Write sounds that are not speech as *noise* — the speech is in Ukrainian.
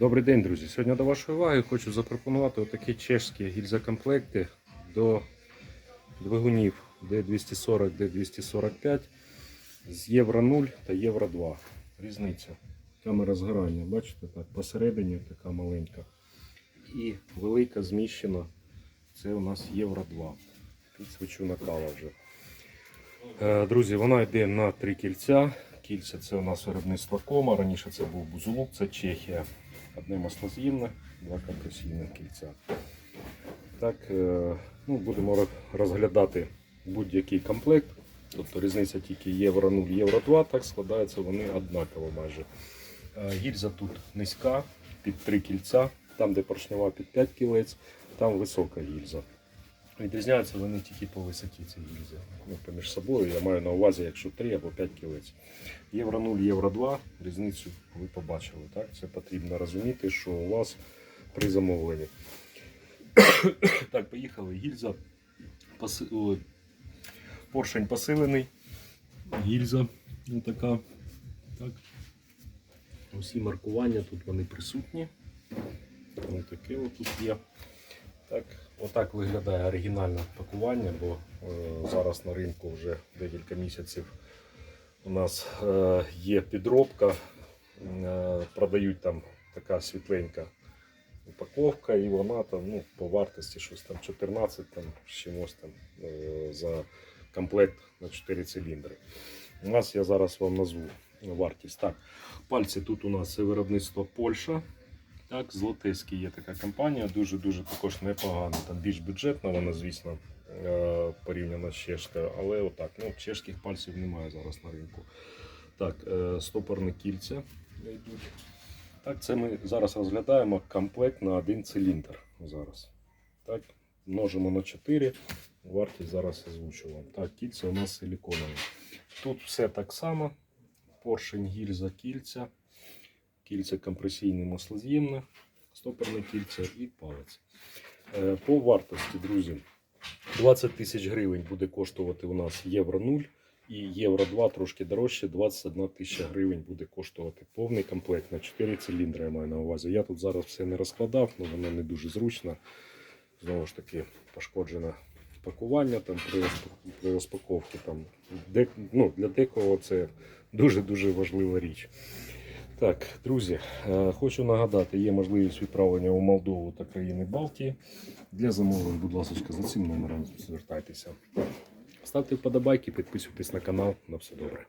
Добрий день, друзі. Сьогодні до вашої уваги хочу запропонувати отакі чешські гільзокомплекти до двигунів D240, D245 з Євро 0 та Євро 2. Різниця. Камера згорання, бачите, так, посередині така маленька. І велика зміщена. Це у нас Євро 2. Підсвічу накала вже. Е, Друзі, вона йде на три кільця. Кільця це у нас виробництво кома. Раніше це був бузулук, це Чехія. Одне маслоз'ємне, два компресійних кільця. Так, е, ну, будемо розглядати будь-який комплект. Тобто різниця тільки євро 0, євро 2, так складаються вони однаково майже. Е, Гільза тут низька, під 3 кільця, там де поршнева під 5 кілець, там висока гільза. Відрізняються вони тільки по висоті ці гільзи. Ну, поміж собою я маю на увазі, якщо 3 або 5 кілець. Євро 0, євро 2, різницю ви побачили. Так? Це потрібно розуміти, що у вас при замовленні. *coughs* так, поїхали. Гільза. Поси... Поршень посилений. Гільза. Така. Так. Усі маркування тут вони присутні. Ось таке тут є. Так, отак виглядає оригінальне пакування, бо е, зараз на ринку вже декілька місяців у нас е, є підробка, е, продають там така світленька упаковка, і вона там ну, по вартості щось там 14 там, чимось там за комплект на 4 циліндри. У нас я зараз вам назву вартість. Так, пальці тут у нас виробництво Польща. Так, Злотецький є така компанія, дуже-дуже також непогана. Там більш бюджетна, вона, звісно, е, порівняно з чешкою, але отак, ну, чешських пальців немає зараз на ринку. Так, е, стопорні кільця йдуть. Так, це ми зараз розглядаємо комплект на один циліндр. Зараз. Так, множимо на 4. Вартість зараз озвучу вам. Так, кільця у нас силіконові. Тут все так само. Поршень, гільза, кільця кільця компресійне маслоз'ємне, стопорне кільце і палець. Е, По вартості, друзі, 20 тисяч гривень буде коштувати у нас євро 0 і євро 2 трошки дорожче, 21 тисяча гривень буде коштувати повний комплект на 4 циліндри, я маю на увазі. Я тут зараз все не розкладав, але воно не дуже зручно. Знову ж таки, пошкоджене пакування там, при розпаковці. Там, де, ну, для декого це дуже-дуже важлива річ. Так, друзі, е, хочу нагадати, є можливість відправлення у Молдову та країни Балтії. Для замовлень, будь ласка, за цим номером звертайтеся. Ставте вподобайки, підписуйтесь на канал. На все добре.